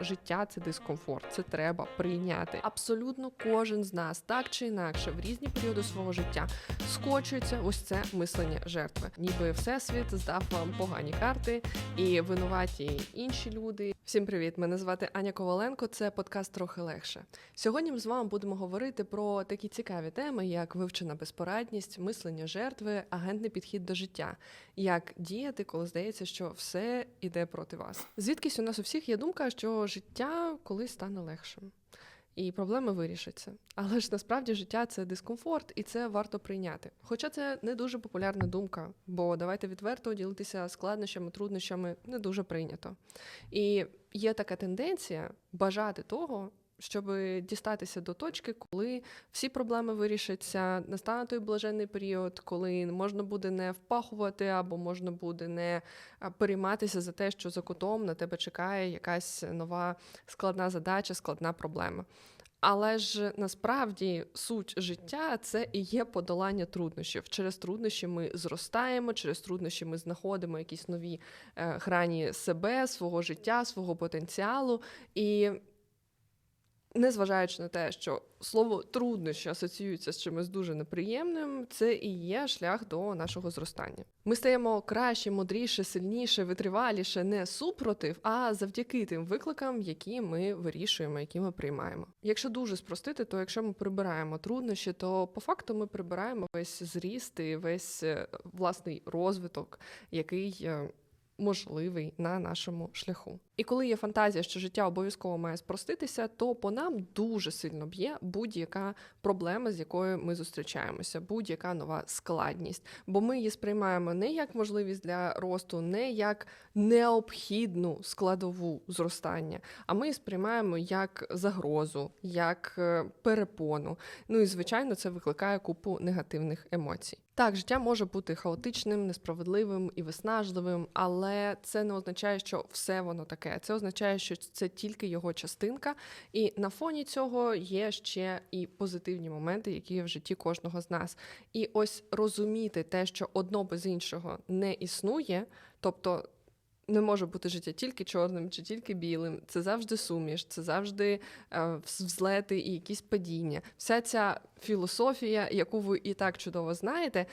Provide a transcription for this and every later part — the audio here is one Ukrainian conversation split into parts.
Життя це дискомфорт, це треба прийняти. Абсолютно кожен з нас, так чи інакше, в різні періоди свого життя скочується ось це мислення жертви. Ніби всесвіт здав вам погані карти і винуваті інші люди. Всім привіт! Мене звати Аня Коваленко. Це подкаст трохи легше. Сьогодні ми з вами будемо говорити про такі цікаві теми, як вивчена безпорадність, мислення жертви, агентний підхід до життя, як діяти, коли здається, що все іде проти вас. Звідкись у нас у всіх є думка, що життя колись стане легшим. І проблеми вирішаться. Але ж насправді життя це дискомфорт, і це варто прийняти. Хоча це не дуже популярна думка, бо давайте відверто ділитися складнощами, труднощами не дуже прийнято. І є така тенденція бажати того, щоб дістатися до точки, коли всі проблеми вирішаться, настане той блаженний період, коли можна буде не впахувати, або можна буде не перейматися за те, що за кутом на тебе чекає якась нова складна задача, складна проблема. Але ж насправді суть життя це і є подолання труднощів. Через труднощі ми зростаємо, через труднощі ми знаходимо якісь нові е, грані себе, свого життя, свого потенціалу. І незважаючи на те, що слово труднощі асоціюється з чимось дуже неприємним, це і є шлях до нашого зростання. Ми стаємо краще, мудріше, сильніше, витриваліше не супротив, а завдяки тим викликам, які ми вирішуємо, які ми приймаємо. Якщо дуже спростити, то якщо ми прибираємо труднощі, то по факту ми прибираємо весь зріст і весь е, власний розвиток, який. е, можливий на нашому шляху. І коли є фантазія, що життя обов'язково має спроститися, то по нам дуже сильно б'є будь-яка проблема, з якою ми зустрічаємося, будь-яка нова складність. Бо ми її сприймаємо не як можливість для росту, не як необхідну складову зростання, а ми її сприймаємо як загрозу, як е, перепону. Ну і звичайно, це викликає купу негативних емоцій. Так, життя може бути хаотичним, несправедливим і виснажливим, але це не означає, що все воно таке. Це означає, що це тільки його частинка, і на фоні цього є ще і позитивні моменти, які є в житті кожного з нас. І ось розуміти те, що одно без іншого не існує, тобто. Не може бути життя тільки чорним чи тільки білим. Це завжди суміш, це завжди е, взлети і якісь падіння. Вся ця філософія, яку ви і так чудово знаєте,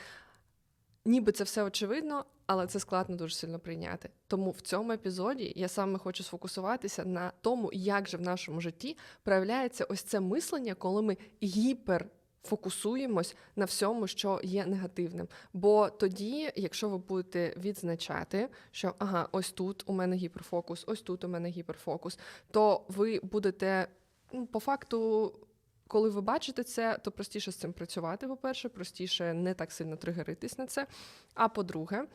ніби це все очевидно, але це складно дуже сильно прийняти. Тому в цьому епізоді я саме хочу сфокусуватися на тому, як же в нашому житті проявляється ось це мислення, коли ми гіпер. Фокусуємось на всьому, що є негативним. Бо тоді, якщо ви будете відзначати, що ага, ось тут у мене гіперфокус, ось тут у мене гіперфокус, то ви будете ну, по факту. Коли ви бачите це, то простіше з цим працювати, по-перше, простіше не так сильно тригеритись на це. А по-друге,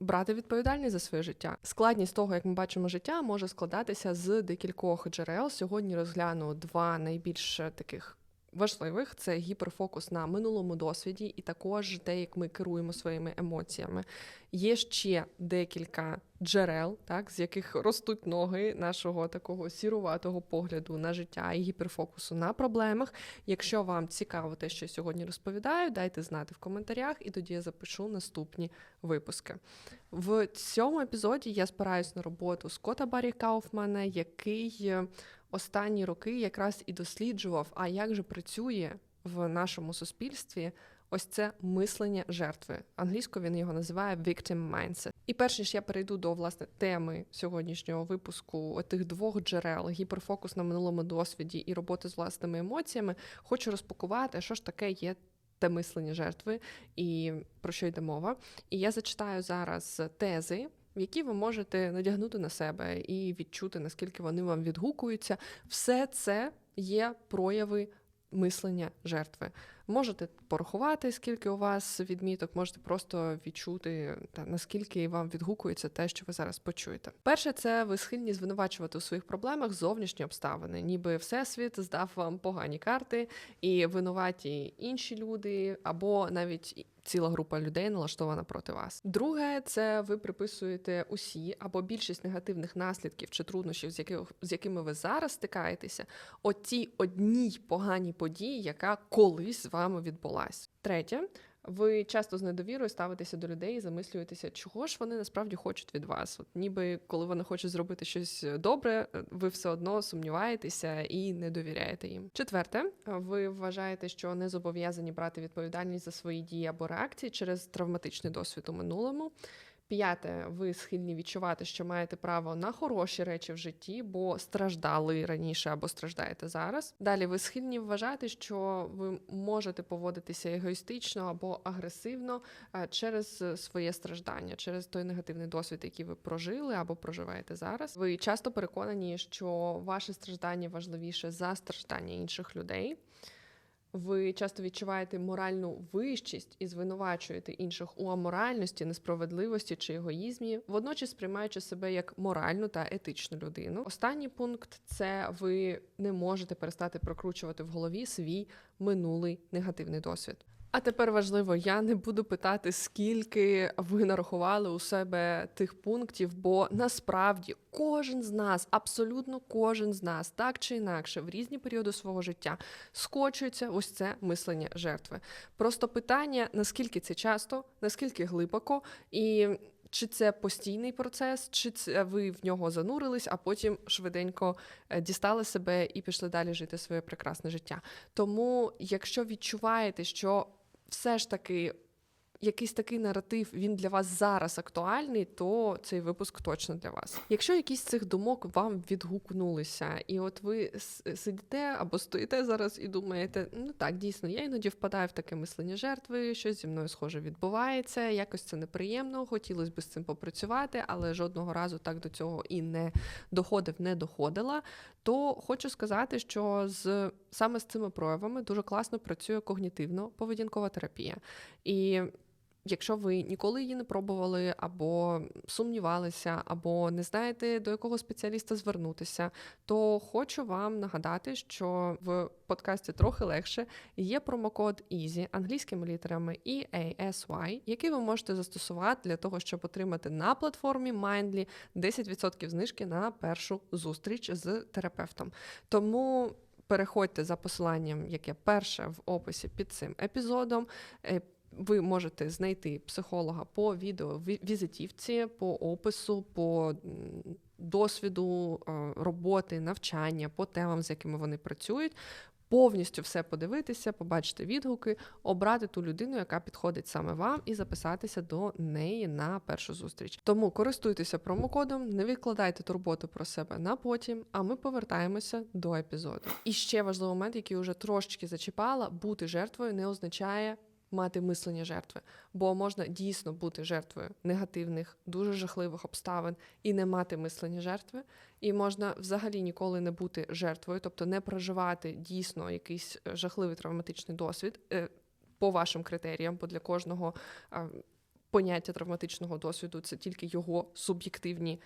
брати відповідальність за своє життя. Складність того, як ми бачимо життя, може складатися з декількох джерел. Сьогодні розгляну два найбільш таких важливих: це гіперфокус на минулому досвіді, і також те, як ми керуємо своїми емоціями. Є ще декілька джерел, так, з яких ростуть ноги нашого такого сіруватого погляду на життя і гіперфокусу на проблемах. Якщо вам цікаво те, що я сьогодні розповідаю, дайте знати в коментарях, і тоді я запишу наступні випуски. В цьому епізоді я спираюсь на роботу Скотта Баррі Кауфмана, який е, останні роки якраз і досліджував, а як же працює в нашому суспільстві ось це мислення жертви. Англійською він його називає victim mindset. І перш ніж я перейду до власне теми сьогоднішнього випуску тих двох джерел: гіперфокус на минулому досвіді і роботи з власними емоціями, хочу розпакувати, що ж таке є. Те мислення жертви і про що йде мова. І я зачитаю зараз тези, які ви можете надягнути на себе і відчути, наскільки вони вам відгукуються. Все це є прояви мислення жертви. Можете порахувати, скільки у вас відміток, можете просто відчути, та наскільки вам відгукується те, що ви зараз почуєте. Перше, це ви схильні звинувачувати у своїх проблемах зовнішні обставини, ніби всесвіт здав вам погані карти, і винуваті інші люди, або навіть ціла група людей налаштована проти вас. Друге, це ви приписуєте усі або більшість негативних наслідків чи труднощів, з яких з якими ви зараз стикаєтеся, отій одній поганій події, яка колись вами відбулась. Третє. Ви часто з недовірою ставитеся до людей і замислюєтеся, чого ж вони насправді хочуть від вас. От ніби коли вони хочуть зробити щось добре, ви все одно сумніваєтеся і не довіряєте їм. Четверте, ви вважаєте, що не зобов'язані брати відповідальність за свої дії або реакції через травматичний досвід у минулому. П'яте, ви схильні відчувати, що маєте право на хороші речі в житті, бо страждали раніше або страждаєте зараз. Далі ви схильні вважати, що ви можете поводитися егоїстично або агресивно е, через своє страждання, через той негативний досвід, який ви прожили або проживаєте зараз. Ви часто переконані, що ваше страждання важливіше за страждання інших людей ви часто відчуваєте моральну вищість і звинувачуєте інших у аморальності, несправедливості чи егоїзмі, водночас сприймаючи себе як моральну та етичну людину. Останній пункт це ви не можете перестати прокручувати в голові свій минулий негативний досвід. А тепер важливо, я не буду питати, скільки ви нарахували у себе тих пунктів, бо насправді кожен з нас, абсолютно кожен з нас, так чи інакше, в різні періоди свого життя скочується ось це мислення жертви. Просто питання: наскільки це часто, наскільки глибоко і. Чи це постійний процес, чи це ви в нього занурились, а потім швиденько е, дістали себе і пішли далі жити своє прекрасне життя. Тому, якщо відчуваєте, що все ж таки якийсь такий наратив він для вас зараз актуальний, то цей випуск точно для вас. Якщо якісь з цих думок вам відгукнулися, і от ви сидите або стоїте зараз і думаєте, ну так, дійсно, я іноді впадаю в таке мислення жертви, щось зі мною схоже відбувається, якось це неприємно, хотілося б з цим попрацювати, але жодного разу так до цього і не доходив, не доходила. То хочу сказати, що з саме з цими проявами дуже класно працює когнітивно-поведінкова терапія. І Якщо ви ніколи її не пробували, або сумнівалися, або не знаєте, до якого спеціаліста звернутися, то хочу вам нагадати, що в подкасті трохи легше є промокод EASY англійськими літерами EASY, який ви можете застосувати для того, щоб отримати на платформі Mindly 10% знижки на першу зустріч з терапевтом. Тому. Переходьте за посиланням, яке перше в описі під цим епізодом. Ви можете знайти психолога по відео візитівці, по опису, по досвіду е, роботи, навчання, по темам, з якими вони працюють. Повністю все подивитися, побачити відгуки, обрати ту людину, яка підходить саме вам, і записатися до неї на першу зустріч. Тому користуйтеся промокодом, не відкладайте турботу про себе на потім. А ми повертаємося до епізоду. І ще важливий момент, який вже трошечки зачіпала: бути жертвою не означає мати мислення жертви, бо можна дійсно бути жертвою негативних, дуже жахливих обставин і не мати мислення жертви. І можна взагалі ніколи не бути жертвою, тобто не проживати дійсно якийсь е, жахливий травматичний досвід е, по вашим критеріям, бо для кожного поняття травматичного досвіду це тільки його суб'єктивні.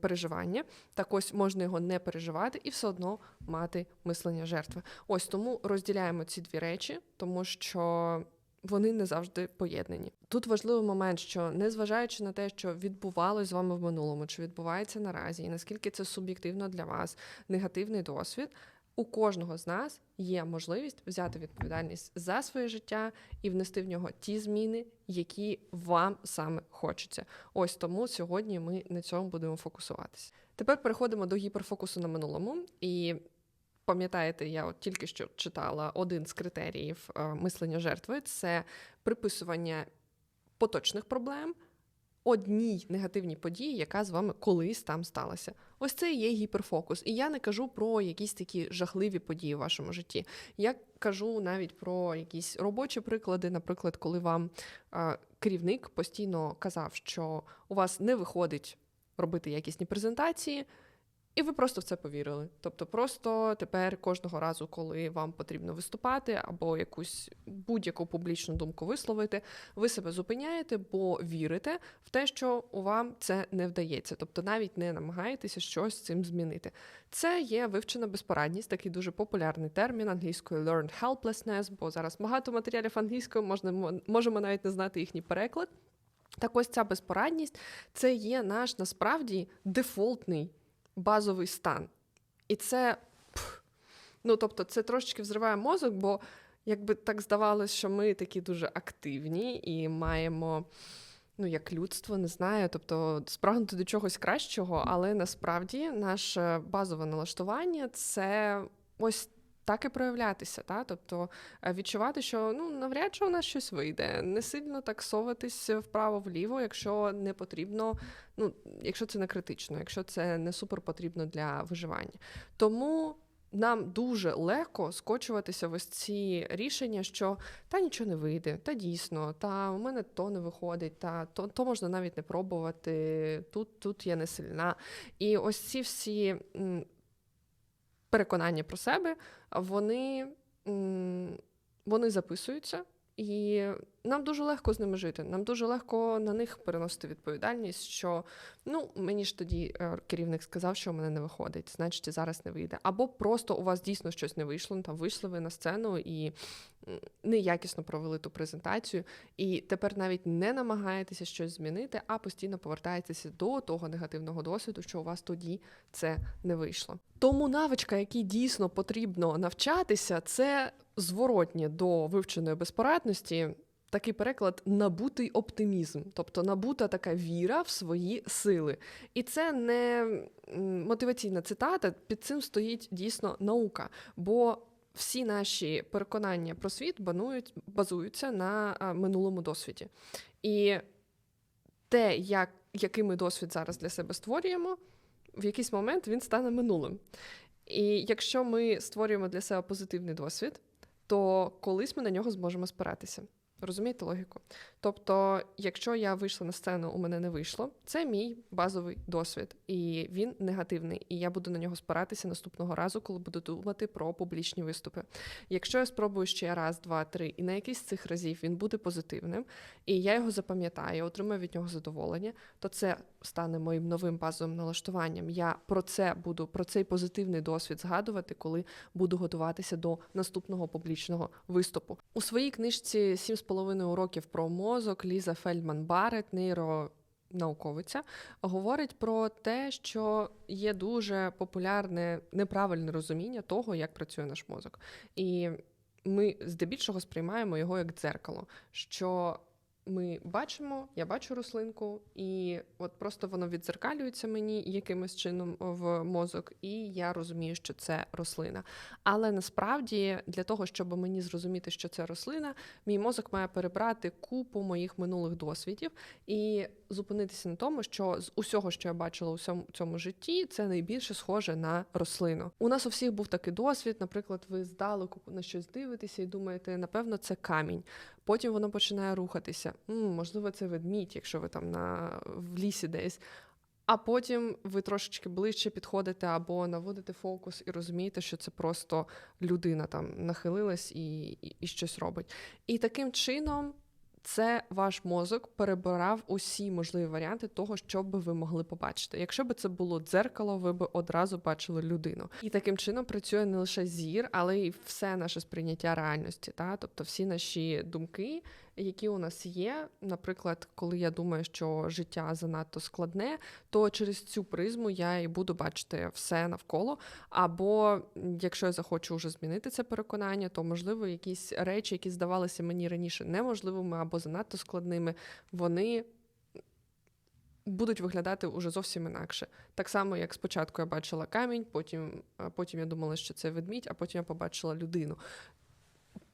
Переживання, так ось можна його не переживати і все одно мати мислення жертви. Ось тому розділяємо ці дві речі, тому що вони не завжди поєднані. Тут важливий момент, що незважаючи на те, що відбувалось з вами в минулому, чи відбувається наразі, і наскільки це суб'єктивно для вас негативний досвід. У кожного з нас є можливість взяти відповідальність за своє життя і внести в нього ті зміни, які вам саме хочеться. Ось тому сьогодні ми на цьому будемо фокусуватися. Тепер переходимо до гіперфокусу на минулому, і Пам'ятаєте, я от тільки що читала один з критеріїв е, мислення жертви це приписування поточних проблем одній негативній події, яка з вами колись там сталася. Ось це і є гіперфокус. І я не кажу про якісь такі жахливі події в вашому житті. Я кажу навіть про якісь робочі приклади, наприклад, коли вам е, керівник постійно казав, що у вас не виходить робити якісні презентації. І ви просто в це повірили. Тобто, просто тепер кожного разу, коли вам потрібно виступати або якусь будь-яку публічну думку висловити, ви себе зупиняєте, бо вірите в те, що вам це не вдається. Тобто навіть не намагаєтеся щось з цим змінити. Це є вивчена безпорадність, такий дуже популярний термін англійською learned helplessness, бо зараз багато матеріалів англійською можна можемо навіть не знати їхній переклад. Так ось ця безпорадність це є наш насправді дефолтний базовий стан. І це, ну тобто, це трошечки взриває мозок, бо якби так здавалося, що ми такі дуже активні і маємо. Ну, як людство, не знаю, тобто спрагнути до чогось кращого, але насправді наше базове налаштування це ось так і проявлятися. Та? Тобто е, відчувати, що ну навряд чи у нас щось вийде, не сильно так соватись вправо-вліво, якщо не потрібно, ну якщо це не критично, якщо це не супер потрібно для виживання. Тому. Нам дуже легко скочуватися в ось ці рішення, що та нічого не вийде, та дійсно, та у мене то не виходить, та то то можна навіть не пробувати. Тут тут я не сильна. І ось ці всі переконання про себе, вони, вони записуються. І нам дуже легко з ними жити. Нам дуже легко на них переносити відповідальність, що ну мені ж тоді е, керівник сказав, що у мене не виходить, значить зараз не вийде. Або просто у вас дійсно щось не вийшло. Ну, там вийшли ви на сцену і неякісно провели ту презентацію, і тепер навіть не намагаєтеся щось змінити, а постійно повертаєтеся до того негативного досвіду, що у вас тоді це не вийшло. Тому навичка, якій дійсно потрібно навчатися, це зворотнє до вивченої безпорадності. Такий переклад набутий оптимізм, тобто набута така віра в свої сили. І це не мотиваційна цитата, під цим стоїть дійсно наука. Бо всі наші переконання про світ банують, базуються на минулому досвіді. І те, як, який ми досвід зараз для себе створюємо, в якийсь момент він стане минулим. І якщо ми створюємо для себе позитивний досвід, то колись ми на нього зможемо спиратися. Розумієте логіку? Тобто, якщо я вийшла на сцену, у мене не вийшло, це мій базовий досвід, і він негативний. І я буду на нього спиратися наступного разу, коли буду думати про публічні виступи. Якщо я спробую ще раз, два, три, і на якийсь з цих разів він буде позитивним, і я його запам'ятаю, отримаю від нього задоволення, то це стане моїм новим базовим налаштуванням. Я про це буду, про цей позитивний досвід згадувати, коли буду готуватися до наступного публічного виступу. У своїй книжці «7,5 уроків про мозок Ліза Фельдман Барет, нейронауковиця, говорить про те, що є дуже популярне неправильне розуміння того, як працює наш мозок. І ми здебільшого сприймаємо його як дзеркало. що ми бачимо, я бачу рослинку, і от просто воно відзеркалюється мені якимось чином в мозок, і я розумію, що це рослина. Але насправді для того, щоб мені зрозуміти, що це рослина, мій мозок має перебрати купу моїх минулих досвідів і зупинитися на тому, що з усього, що я бачила у цьому, цьому житті, це найбільше схоже на рослину. У нас у всіх був такий досвід. Наприклад, ви здалеку на щось дивитеся і думаєте, напевно, це камінь. Потім воно починає рухатися. Можливо, це ведмідь, якщо ви там на в лісі десь. А потім ви трошечки ближче підходите або наводите фокус і розумієте, що це просто людина там нахилилась і, і, і щось робить. І таким чином це ваш мозок перебирав усі можливі варіанти того, що би ви могли побачити. Якщо б це було дзеркало, ви б одразу бачили людину. І таким чином працює не лише зір, але й все наше сприйняття реальності. Та? Тобто всі наші думки які у нас є. Наприклад, коли я думаю, що життя занадто складне, то через цю призму я і буду бачити все навколо. Або якщо я захочу вже змінити це переконання, то можливо якісь речі, які здавалися мені раніше неможливими або занадто складними, вони. Будуть виглядати уже зовсім інакше. Так само, як спочатку я бачила камінь, потім потім я думала, що це ведмідь, а потім я побачила людину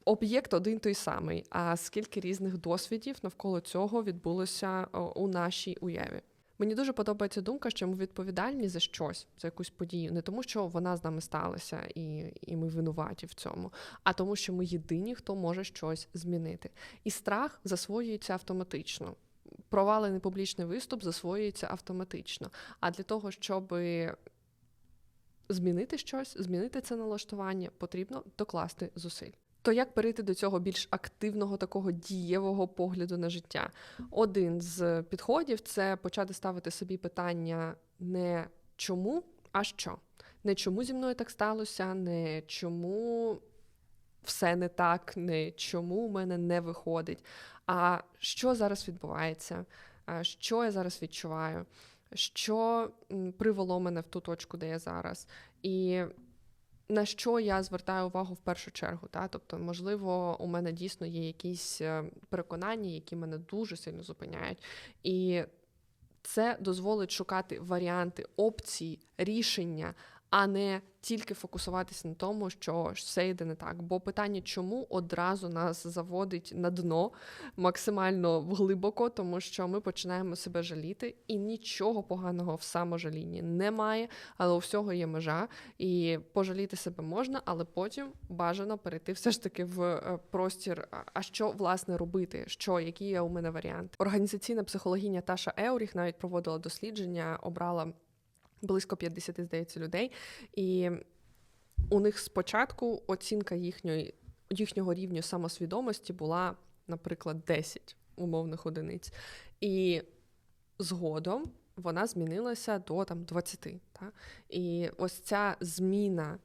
об'єкт один той самий. А скільки різних досвідів навколо цього відбулося у нашій уяві? Мені дуже подобається думка, що ми відповідальні за щось, за якусь подію, не тому, що вона з нами сталася, і і ми винуваті в цьому, а тому, що ми єдині, хто може щось змінити. І страх засвоюється автоматично. Провалений публічний виступ засвоюється автоматично. А для того, щоб змінити щось, змінити це налаштування, потрібно докласти зусиль. То як перейти до цього більш активного такого дієвого погляду на життя? Один з підходів це почати ставити собі питання не чому, а що. Не чому зі мною так сталося, не чому все не так, не чому у мене не виходить, а що зараз відбувається, що я зараз відчуваю, що привело мене в ту точку, де я зараз. І на що я звертаю увагу в першу чергу. Та? Тобто, можливо, у мене дійсно є якісь е, переконання, які мене дуже сильно зупиняють. І це дозволить шукати варіанти, опції, рішення, а не тільки фокусуватися на тому, що все йде не так. Бо питання, чому одразу нас заводить на дно максимально глибоко, тому що ми починаємо себе жаліти, і нічого поганого в саможалінні немає, але у всього є межа, і пожаліти себе можна, але потім бажано перейти все ж таки в е, простір. А що власне робити? Що які є у мене варіанти? Організаційна психологиня Таша Еуріх навіть проводила дослідження, обрала близько 50, здається, людей. І у них спочатку оцінка їхньої, їхнього рівню самосвідомості була, наприклад, 10 умовних одиниць. І згодом вона змінилася до там 20. Та? І ось ця зміна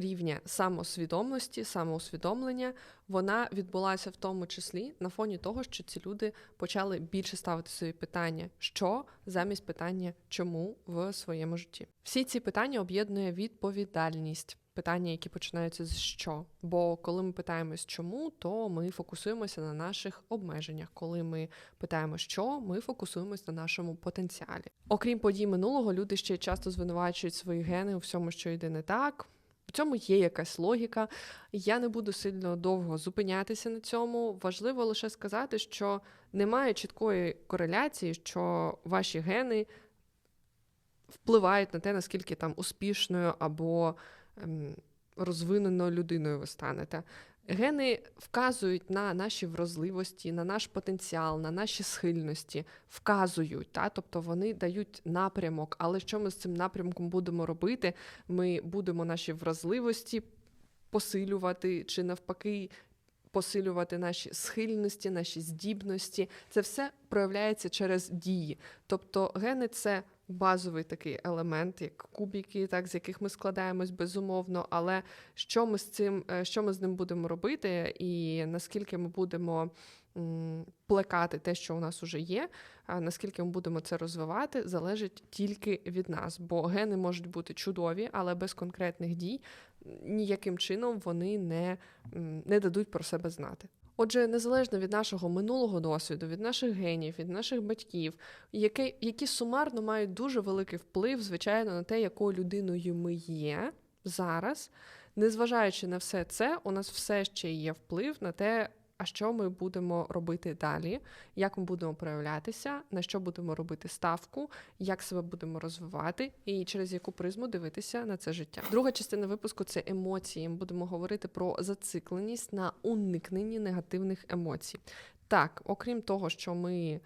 рівня самосвідомості, самоусвідомлення, вона відбулася в тому числі на фоні того, що ці люди почали більше ставити собі питання, що замість питання чому в своєму житті. Всі ці питання об'єднує відповідальність. Питання, які починаються з що. Бо коли ми питаємось чому, то ми фокусуємося на наших обмеженнях. Коли ми питаємо, що ми фокусуємося на нашому потенціалі. Окрім подій минулого, люди ще часто звинувачують свої гени у всьому, що йде не так. В цьому є якась логіка. Я не буду сильно довго зупинятися на цьому. Важливо лише сказати, що немає чіткої кореляції, що ваші гени впливають на те, наскільки там успішною або ем, розвиненою людиною ви станете. Гени вказують на наші вразливості, на наш потенціал, на наші схильності, вказують, та? тобто вони дають напрямок. Але що ми з цим напрямком будемо робити? Ми будемо наші вразливості посилювати чи навпаки. Посилювати наші схильності, наші здібності, це все проявляється через дії. Тобто гени це базовий такий елемент, як кубики, так з яких ми складаємось безумовно. Але що ми з цим, е, що ми з ним будемо робити, і наскільки ми будемо плекати те, що у нас вже є, а наскільки ми будемо це розвивати, залежить тільки від нас. Бо гени можуть бути чудові, але без конкретних дій ніяким чином вони не, не дадуть про себе знати. Отже, незалежно від нашого минулого досвіду, від наших генів, від наших батьків, які, які сумарно мають дуже великий вплив, звичайно, на те, якою людиною ми є зараз. Незважаючи на все це, у нас все ще є вплив на те, а що ми будемо робити далі, як ми будемо проявлятися, на що будемо робити ставку, як себе будемо розвивати, і через яку призму дивитися на це життя. Друга частина випуску це емоції. Ми будемо говорити про зацикленість на уникненні негативних емоцій. Так, окрім того, що ми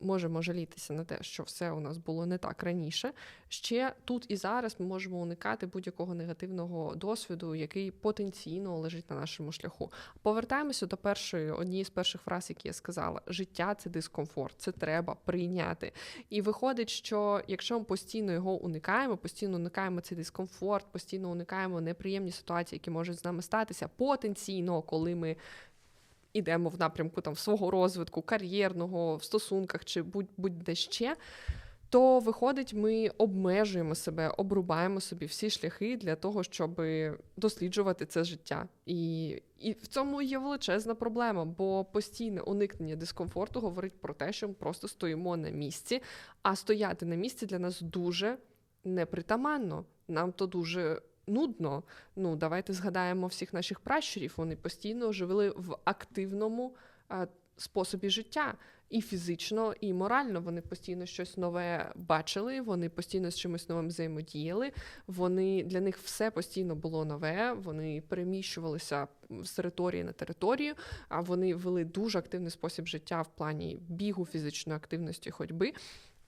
можемо жалітися на те, що все у нас було не так раніше. Ще тут і зараз ми можемо уникати будь-якого негативного досвіду, який потенційно лежить на нашому шляху. Повертаємося до першої однієї з перших фраз, які я сказала: життя це дискомфорт, це треба прийняти. І виходить, що якщо ми постійно його уникаємо, постійно уникаємо цей дискомфорт, постійно уникаємо неприємні ситуації, які можуть з нами статися, потенційно, коли ми ідемо в напрямку там свого розвитку, кар'єрного, в стосунках чи будь-де ще. То виходить, ми обмежуємо себе, обрубаємо собі всі шляхи для того, щоб досліджувати це життя. І і в цьому є величезна проблема, бо постійне уникнення дискомфорту говорить про те, що ми просто стоїмо на місці, а стояти на місці для нас дуже непритаманно. Нам то дуже нудно. Ну, давайте згадаємо всіх наших пращурів. Вони постійно живили в активному способі життя. І фізично, і морально вони постійно щось нове бачили, вони постійно з чимось новим взаємодіяли. Вони для них все постійно було нове. Вони переміщувалися з території на територію, а вони вели дуже активний спосіб життя в плані бігу, фізичної активності, ходьби.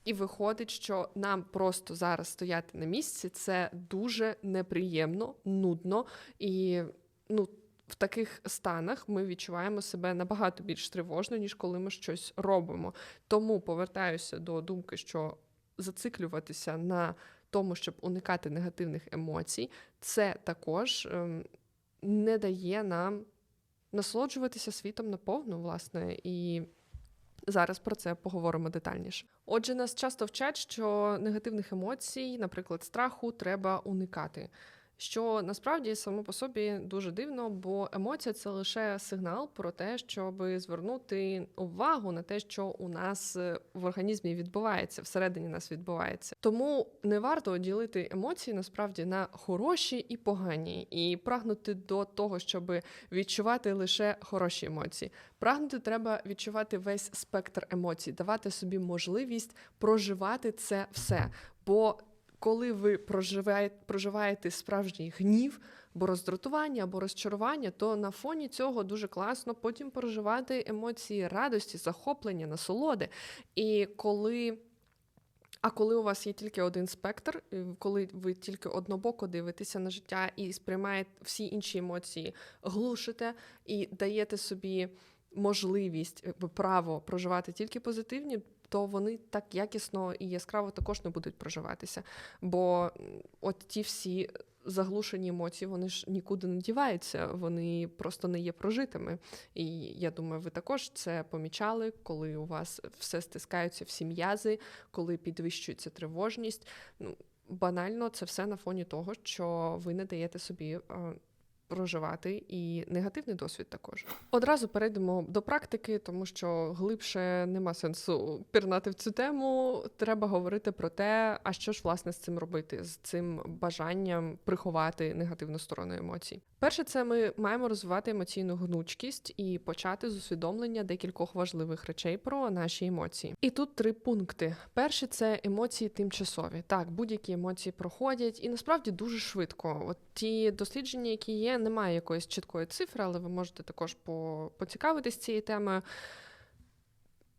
І виходить, що нам просто зараз стояти на місці це дуже неприємно, нудно і ну. В таких станах ми відчуваємо себе набагато більш тривожно, ніж коли ми щось робимо. Тому повертаюся до думки, що зациклюватися на тому, щоб уникати негативних емоцій, це також ем, не дає нам насолоджуватися світом наповну, власне, і Зараз про це поговоримо детальніше. Отже, нас часто вчать, що негативних емоцій, наприклад, страху, треба уникати. Що насправді само по собі дуже дивно, бо емоція це лише сигнал про те, щоб звернути увагу на те, що у нас е, в організмі відбувається, всередині нас відбувається. Тому не варто ділити емоції насправді на хороші і погані, і прагнути до того, щоб відчувати лише хороші емоції. Прагнути треба відчувати весь спектр емоцій, давати собі можливість проживати це все. Бо коли ви проживаєте, проживаєте справжній гнів, або роздратування, або розчарування, то на фоні цього дуже класно потім проживати емоції радості, захоплення, насолоди. І коли. А коли у вас є тільки один спектр, коли ви тільки однобоко дивитеся на життя і сприймаєте всі інші емоції, глушите і даєте собі можливість право проживати тільки позитивні, то вони так якісно і яскраво також не будуть проживатися. Бо от ті всі заглушені емоції, вони ж нікуди не діваються, вони просто не є прожитими. І я думаю, ви також це помічали, коли у вас все стискаються, всі м'язи, коли підвищується тривожність. Ну, Банально, це все на фоні того, що ви не даєте собі е, проживати і негативний досвід також. Одразу перейдемо до практики, тому що глибше нема сенсу пірнати в цю тему. Треба говорити про те, а що ж власне з цим робити, з цим бажанням приховати негативну сторону емоцій. Перше, це ми маємо розвивати емоційну гнучкість і почати з усвідомлення декількох важливих речей про наші емоції. І тут три пункти: перше це емоції тимчасові. Так, будь-які емоції проходять, і насправді дуже швидко. От ті дослідження, які є, немає якоїсь чіткої цифри, але ви можете також поцікавитись цією темою.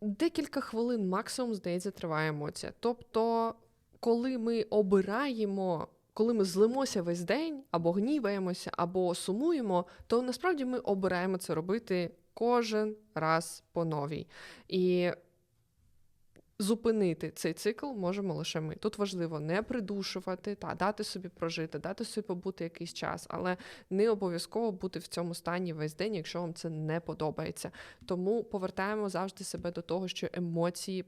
Декілька хвилин максимум, здається, триває емоція. Тобто, коли ми обираємо коли ми злимося весь день, або гніваємося, або сумуємо, то насправді ми обираємо це робити кожен раз по новій. І зупинити цей цикл можемо лише ми. Тут важливо не придушувати, та дати собі прожити, дати собі побути якийсь час, але не обов'язково бути в цьому стані весь день, якщо вам це не подобається. Тому повертаємо завжди себе до того, що емоції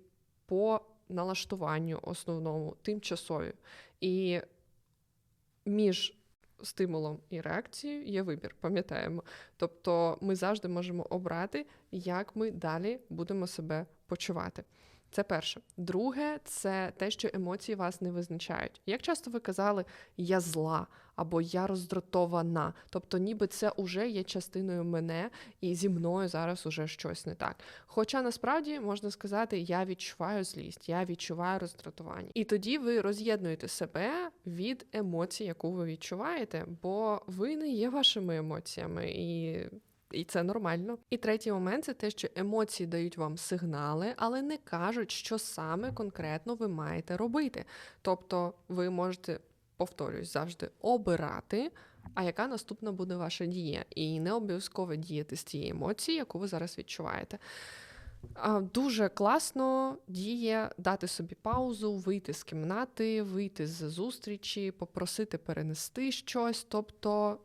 по налаштуванню основному тимчасові. І між стимулом і реакцією є вибір, пам'ятаємо. Тобто ми завжди можемо обрати, як ми далі будемо себе почувати. Це перше. Друге, це те, що емоції вас не визначають. Як часто ви казали я зла або я роздратована, тобто, ніби це вже є частиною мене, і зі мною зараз уже щось не так. Хоча насправді можна сказати, я відчуваю злість, я відчуваю роздратування. І тоді ви роз'єднуєте себе від емоцій, яку ви відчуваєте, бо ви не є вашими емоціями. і і це нормально. І третій момент це те, що емоції дають вам сигнали, але не кажуть, що саме конкретно ви маєте робити. Тобто ви можете, повторюсь, завжди обирати. А яка наступна буде ваша дія? І не обов'язково діяти з тієї емоції, яку ви зараз відчуваєте. Дуже класно діє дати собі паузу, вийти з кімнати, вийти з зустрічі, попросити перенести щось. Тобто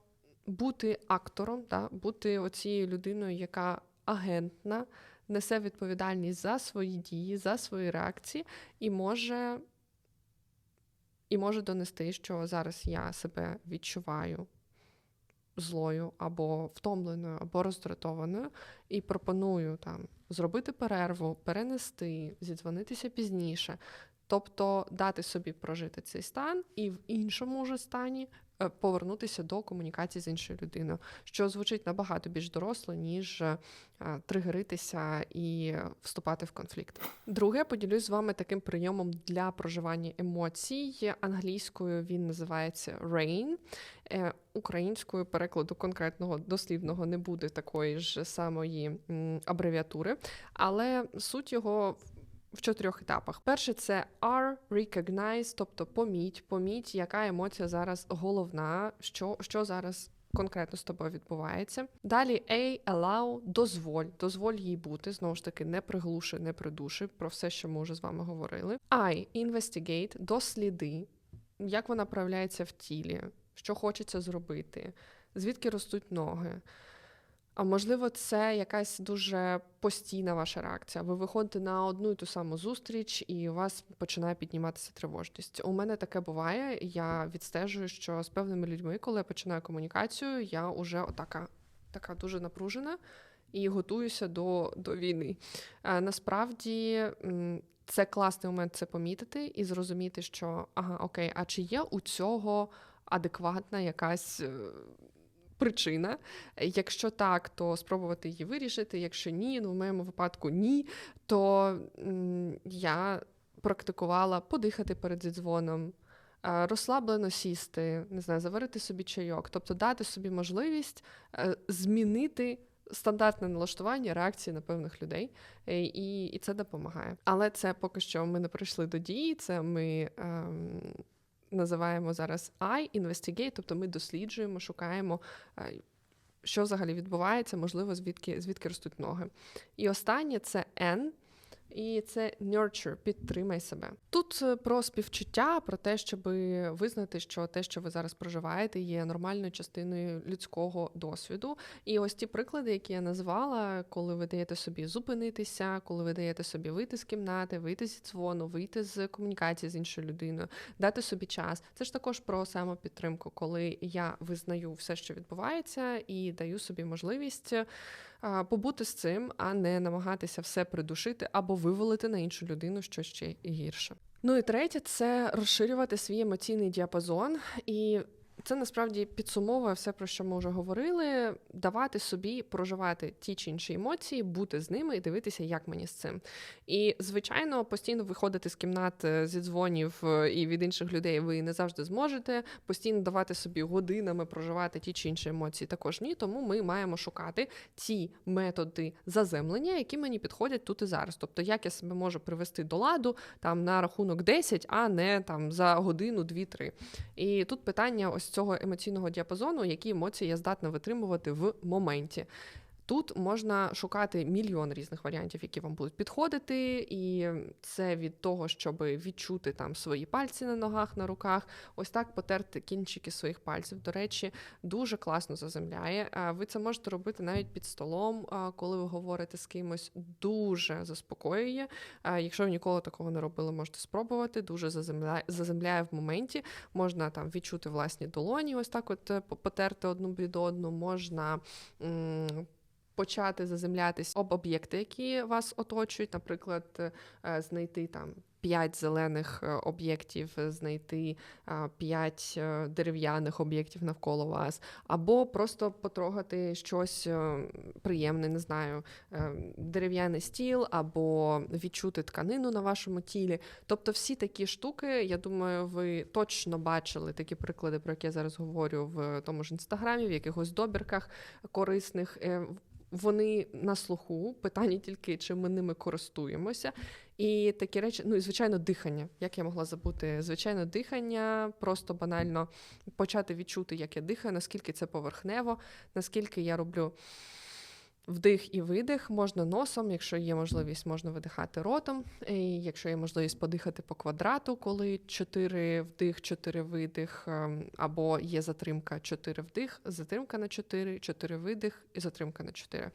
бути актором, да, бути оцією людиною, яка агентна, несе відповідальність за свої дії, за свої реакції, і може і може донести, що зараз я себе відчуваю злою або втомленою, або роздратованою, і пропоную там зробити перерву, перенести, зідзвонитися пізніше. Тобто дати собі прожити цей стан і в іншому вже стані повернутися до комунікації з іншою людиною, що звучить набагато більш доросло, ніж е, тригеритися і вступати в конфлікт. Друге, поділюсь з вами таким прийомом для проживання емоцій. Англійською він називається RAIN. Е, українською перекладу конкретного дослівного не буде такої ж самої абревіатури, але суть його в чотирьох етапах. Перше це R, recognize, тобто поміть, поміть, яка емоція зараз головна, що, що зараз. Конкретно з тобою відбувається. Далі A, allow, дозволь, дозволь їй бути. Знову ж таки, не приглуши, не придуши про все, що ми вже з вами говорили. I, investigate, досліди, як вона проявляється в тілі, що хочеться зробити, звідки ростуть ноги. А можливо, це якась дуже постійна ваша реакція. Ви виходите на одну і ту саму зустріч, і у вас починає підніматися тривожність. У мене таке буває. Я відстежую, що з певними людьми, коли я починаю комунікацію, я вже отака така дуже напружена і готуюся до, до війни. А, насправді. Це класний момент це помітити і зрозуміти, що ага, окей, а чи є у цього адекватна якась е, причина. Якщо так, то спробувати її вирішити. Якщо ні, ну в моєму випадку ні, то я практикувала подихати перед зідзвоном. Е, розслаблено сісти, не знаю, заварити собі чайок, тобто дати собі можливість е, змінити стандартне налаштування реакції на певних людей, е, і і це допомагає. Але це поки що ми не прийшли до дії. Це ми ем, називаємо зараз I investigate, тобто ми досліджуємо, шукаємо. Е, що взагалі відбувається, можливо, звідки звідки ростуть ноги. І останнє це N – і це nurture, підтримай себе. Тут е, про співчуття, про те, щоб визнати, що те, що ви зараз проживаєте, є нормальною частиною людського досвіду. І ось ті приклади, які я назвала, коли ви даєте собі зупинитися, коли ви даєте собі вийти з кімнати, вийти зі дзвону, вийти з комунікації з іншою людиною, дати собі час. Це ж також про самопідтримку, коли я визнаю все, що відбувається, і даю собі можливість побути з цим, а не намагатися все придушити або вивалити на іншу людину що ще гірше. Ну і третє це розширювати свій емоційний діапазон і це насправді підсумовує все, про що ми вже говорили. Давати собі проживати ті чи інші емоції, бути з ними і дивитися, як мені з цим. І, звичайно, постійно виходити з кімнат е, зі дзвонів е, і від інших людей ви не завжди зможете. Постійно давати собі годинами проживати ті чи інші емоції також ні. Тому ми маємо шукати ці методи заземлення, які мені підходять тут і зараз. Тобто, як я себе можу привести до ладу там на рахунок 10, а не там за годину, 2-3. І тут питання ось цього емоційного діапазону, які емоції я здатна витримувати в моменті. Тут можна шукати мільйон різних варіантів, які вам будуть підходити, і це від того, щоб відчути там свої пальці на ногах, на руках, ось так потерти кінчики своїх пальців. До речі, дуже класно заземляє. Ви це можете робити навіть під столом, коли ви говорите з кимось, дуже заспокоює. Якщо ви ніколи такого не робили, можете спробувати. Дуже заземляє, заземляє в моменті. Можна там відчути власні долоні, ось так, от е, потерти одну від одну, можна почати заземлятись об об'єкти, які вас оточують, наприклад, е, знайти там. П'ять зелених е, об'єктів, знайти п'ять е, дерев'яних об'єктів навколо вас, або просто потрогати щось приємне, не знаю, дерев'яний стіл, або відчути тканину на вашому тілі. Тобто, всі такі штуки, я думаю, ви точно бачили такі приклади, про які я зараз говорю в тому ж інстаграмі, в якихось добірках корисних вони на слуху, питання тільки, чи ми ними користуємося. І такі речі, ну і звичайно, дихання. Як я могла забути? Звичайно, дихання, просто банально почати відчути, як я дихаю, наскільки це поверхнево, наскільки я роблю. Вдих і видих можна носом, якщо є можливість, можна видихати ротом. І Якщо є можливість подихати по квадрату, коли 4 вдих, 4 видих, ем, або є затримка 4 вдих, затримка на 4, 4 видих і затримка на 4.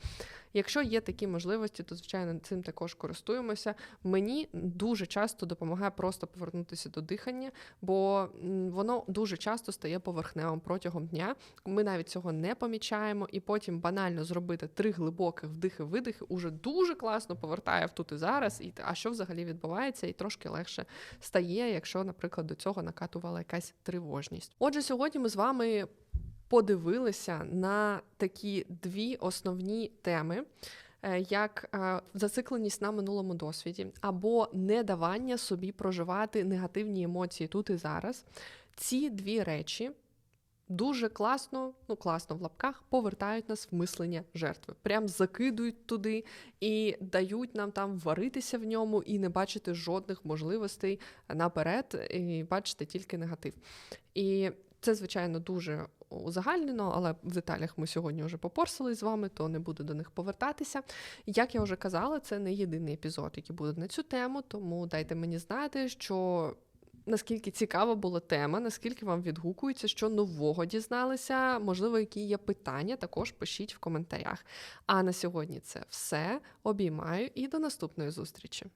Якщо є такі можливості, то звичайно цим також користуємося. Мені дуже часто допомагає просто повернутися до дихання, бо воно дуже часто стає поверхневим протягом дня. Ми навіть цього не помічаємо, і потім банально зробити три глибоких вдихи-видихи уже дуже класно повертає в тут і зараз. І а що взагалі відбувається, і трошки легше стає, якщо, наприклад, до цього накатувала якась тривожність. Отже, сьогодні ми з вами подивилися на такі дві основні теми. Е, як е, зацикленість на минулому досвіді, або недавання собі проживати негативні емоції тут і зараз. Ці дві речі дуже класно, ну класно в лапках, повертають нас в мислення жертви. Прям закидують туди і дають нам там варитися в ньому і не бачити жодних можливостей наперед, і бачити тільки негатив. І це, звичайно, дуже узагальнено, але в деталях ми сьогодні вже попорсили з вами, то не буду до них повертатися. Як я вже казала, це не єдиний епізод, який буде на цю тему, тому дайте мені знати, що наскільки цікава була тема, наскільки вам відгукується, що нового дізналися. Можливо, які є питання, також пишіть в коментарях. А на сьогодні це все. Обіймаю і до наступної зустрічі.